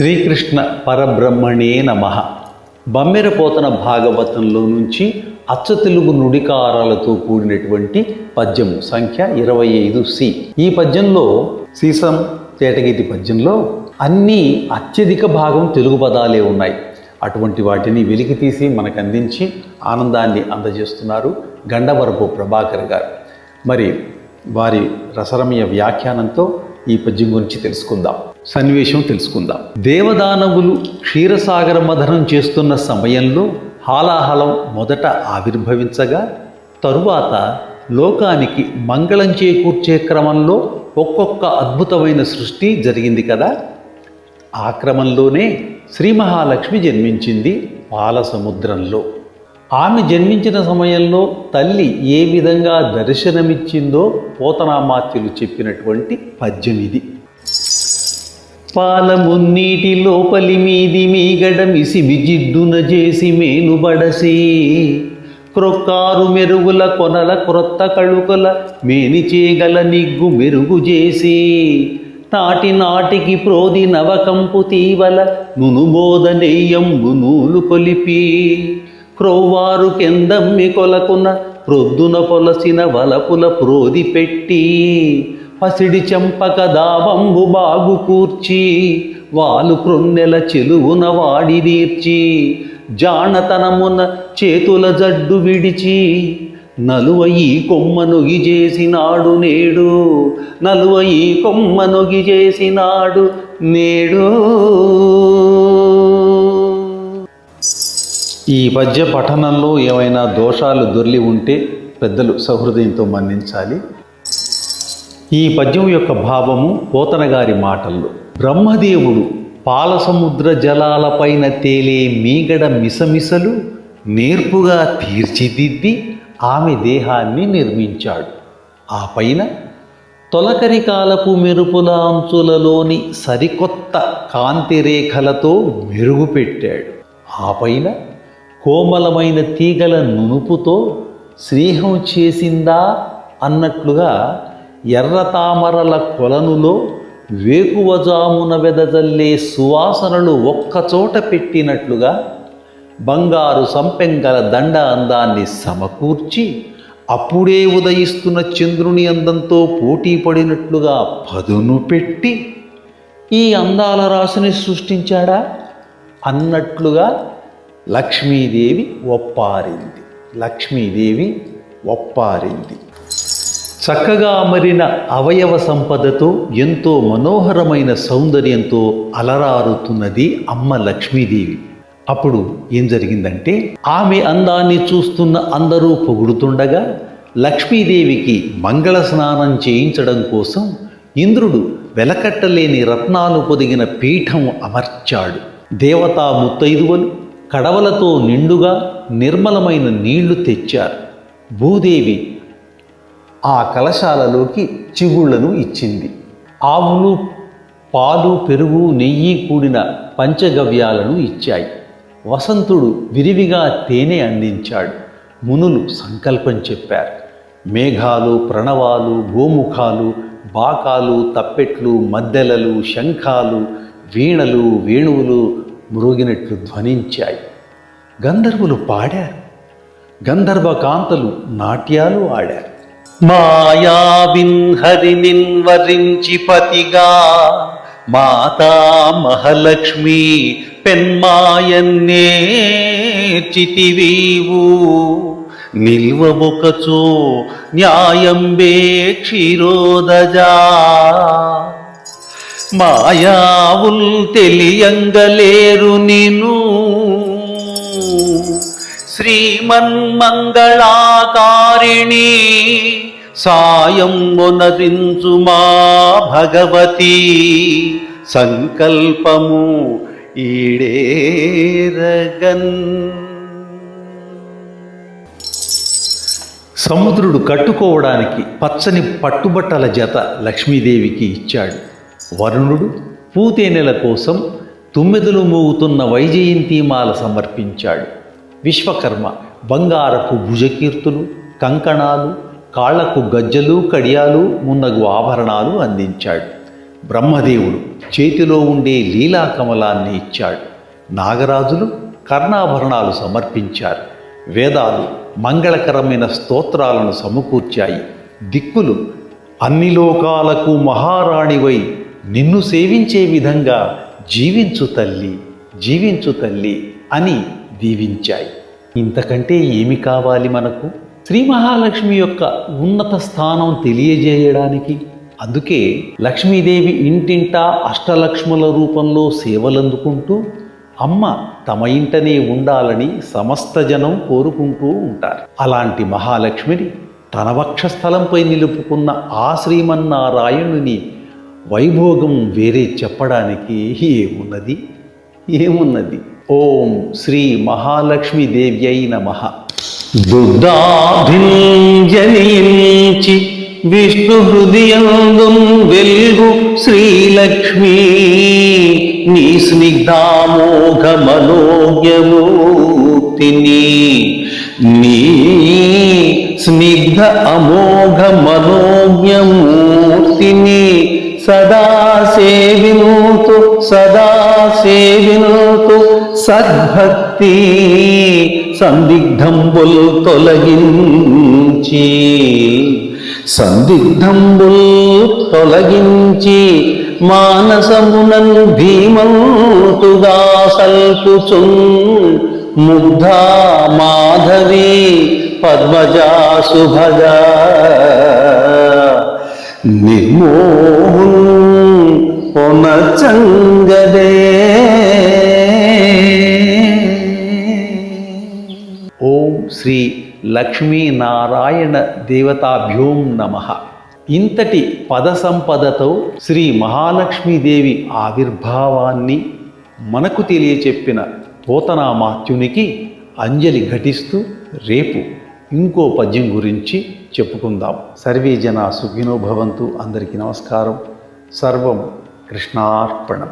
శ్రీకృష్ణ పరబ్రహ్మణే నమ. బమ్మెరపోతన భాగవతంలో నుంచి అచ్చ తెలుగు నుడికారాలతో కూడినటువంటి పద్యం సంఖ్య ఇరవై ఐదు సి. ఈ పద్యంలో సీసం తేటగీతి పద్యంలో అన్నీ అత్యధిక భాగం తెలుగు పదాలే ఉన్నాయి. అటువంటి వాటిని వెలికి తీసి మనకు అందించి ఆనందాన్ని అందజేస్తున్నారు గండవరపు ప్రభాకర్ గారు. మరి వారి రసరమయ వ్యాఖ్యానంతో ఈ పద్యం గురించి తెలుసుకుందాం. సన్నివేశం తెలుసుకుందాం. దేవదానవులు క్షీరసాగర మథనం చేస్తున్న సమయంలో హాలాహలం మొదట ఆవిర్భవించగా తరువాత లోకానికి మంగళం చేకూర్చే క్రమంలో ఒక్కొక్క అద్భుతమైన సృష్టి జరిగింది కదా. ఆ క్రమంలోనే శ్రీ మహాలక్ష్మి జన్మించింది పాల సముద్రంలో ఆమె జన్మించిన సమయంలో తల్లి ఏ విధంగా దర్శనమిచ్చిందో పోతనామాత్యులు చెప్పినటువంటి పద్యం ఇది. పాలమున్నీటి లోపలి మీది మీగడ మిసిమి జిడ్డున చేసి మేనుబడసి. క్రొక్కారు మెరుగుల కొనల క్రొత్త కళుకల మేని చేయగల నిగ్గు మెరుగు చేసి. నాటి నాటికి ప్రోది నవకంపు తీవల నునుబోద నెయ్యంబు నూలు కొలిపి. క్రొవ్వారు కెందమ్మి కొలకున ప్రొద్దున పొలసిన వలపుల ప్రోది పెట్టి. పసిడి చెంపక దావంబు బాగు కూర్చి వాలు క్రొన్నెల చెలువున వాడి తీర్చి జానతనమున చేతుల జడ్డు విడిచి నలువ ఈ కొమ్మ నొగి చేసినాడు నేడు నలువ ఈ కొమ్మ నొగి చేసినాడు నేడు. ఈ పద్య పఠనంలో ఏమైనా దోషాలు దొర్లి ఉంటే పెద్దలు సహృదయంతో మన్నించాలి. ఈ పద్యం యొక్క భావము పోతనగారి మాటల్లో. బ్రహ్మదేవుడు పాలసముద్ర జలాలపైన తేలే మీగడ మిసమిసలు నేర్పుగా తీర్చిదిద్ది ఆమె దేహాన్ని నిర్మించాడు. ఆ పైన తొలకరి కాలపు మెరుపుల అంచులలోని సరికొత్త కాంతి రేఖలతో మెరుగుపెట్టాడు ఆ పైన కోమలమైన తీగల నునుపుతో స్నేహం చేసిందా అన్నట్లుగా ఎర్ర తామరల కొలనులో వేకువజామున వెదజల్లే సువాసనలు ఒక్కచోట పెట్టినట్లుగా బంగారు సంపెంగల దండ అందాన్ని సమకూర్చి అప్పుడే ఉదయిస్తున్న చంద్రుని అందంతో పోటీ పడినట్లుగా పదును పెట్టి ఈ అందాల రాశిని సృష్టించాడా? అన్నట్లుగా లక్ష్మీదేవి ఒప్పారింది. లక్ష్మీదేవి ఒప్పారింది. చక్కగా అమరిన అవయవ సంపదతో ఎంతో మనోహరమైన సౌందర్యంతో అలరారుతున్నది అమ్మ లక్ష్మీదేవి. అప్పుడు ఏం జరిగిందంటే ఆమె అందాన్ని చూస్తున్న అందరూ పొగుడుతుండగా లక్ష్మీదేవికి మంగళ స్నానం చేయించడం కోసం ఇంద్రుడు వెలకట్టలేని రత్నాలు పొదిగిన పీఠం అమర్చాడు. దేవతా ముత్తైదువలు కడవలతో నిండుగా నిర్మలమైన నీళ్ళు తెచ్చారు. భూదేవి ఆ కలశాలలోకి చిగుళ్ళను ఇచ్చింది. ఆవులు పాలు పెరుగు నెయ్యి కూడిన పంచగవ్యాలను ఇచ్చాయి. వసంతుడు విరివిగా తేనె అందించాడు. మునులు సంకల్పం చెప్పారు. మేఘాలు ప్రణవాలు గోముఖాలు బాకాలు తప్పెట్లు మద్దెలలు శంఖాలు వీణలు వేణువులు మ్రోగినట్లు ధ్వనించాయి. గంధర్వులు పాడారు. గంధర్వ కాంతలు నాట్యాలు ఆడారు. మాయావిన్హరినిన్ వరించి పతిగా. మాతా మహాలక్ష్మి పెన్మాయన్నేర్చితివీవు నిల్వముకచో న్యాయంబే క్షీరోదజా. మాయావుల్ తెలియంగలేరు నిను. శ్రీమన్మంగళాకారిణి సాయం మా భగవతి. సంకల్పము ఈడేరగన్. సముద్రుడు కట్టుకోవడానికి పచ్చని పట్టుబట్టల జత లక్ష్మీదేవికి ఇచ్చాడు. వరుణుడు పూతేనెల కోసం తుమ్మెదలు మోగుతున్న వైజయంతిమాల సమర్పించాడు. విశ్వకర్మ. బంగారపు భుజకీర్తులు కంకణాలు కాళ్ళకు గజ్జలు కడియాలు మున్నగు ఆభరణాలు అందించాడు. బ్రహ్మదేవుడు చేతిలో ఉండే లీలా కమలాన్ని ఇచ్చాడు. నాగరాజులు కర్ణాభరణాలు సమర్పించారు. వేదాలు మంగళకరమైన స్తోత్రాలను సమకూర్చాయి. దిక్కులు అన్ని లోకాలకు మహారాణివై నిన్ను సేవించే విధంగా జీవించు తల్లి జీవించు తల్లి అని దీవించాయి. ఇంతకంటే ఏమి కావాలి మనకు? శ్రీ మహాలక్ష్మి యొక్క ఉన్నత స్థానం తెలియజేయడానికి. అందుకే లక్ష్మీదేవి ఇంటింటా అష్టలక్ష్ముల రూపంలో సేవలందుకుంటూ అమ్మ తమ ఇంటనే ఉండాలని సమస్త జనం కోరుకుంటూ ఉంటారు. అలాంటి మహాలక్ష్మిని తన వక్షస్థలంపై నిలుపుకున్న ఆ శ్రీమన్నారాయణుని వైభోగం వేరే చెప్పడానికి ఏమున్నది? ఏమున్నది? ఓం శ్రీ మహాలక్ష్మి దేవ్యై నమః. దుర్దాభింజనించి విష్ణు హృదయందు వెల్గు శ్రీలక్ష్మీ. నీ స్నిగ్ధామోఘ మనోజ్ఞమూర్తిని నీ స్నిగ్ధ అమోఘ మనోజ్ఞమూర్తిని సదా సేవినోతు సదా సేవినోతు. సద్భక్తి సందిగ్ధంబుల్ తొలగించి సందిగ్ధంబుల్ తొలగించి మానసమునన్ ధీమంతుగా సల్పుచున్ ముగ్ధ మాధవి పద్మజా సుభజ నిర్మోహున్ పొనచంగదే శ్రీ లక్ష్మీనారాయణ దేవతాభ్యోం నమ. ఇంతటి పద సంపదతో శ్రీ మహాలక్ష్మీదేవి ఆవిర్భావాన్ని మనకు తెలియచెప్పిన పోతనామాత్యునికి అంజలి ఘటిస్తూ రేపు ఇంకో పద్యం గురించి చెప్పుకుందాం. సర్వే జన సుఖినో భవంతు. అందరికీ నమస్కారం. సర్వం కృష్ణార్పణం.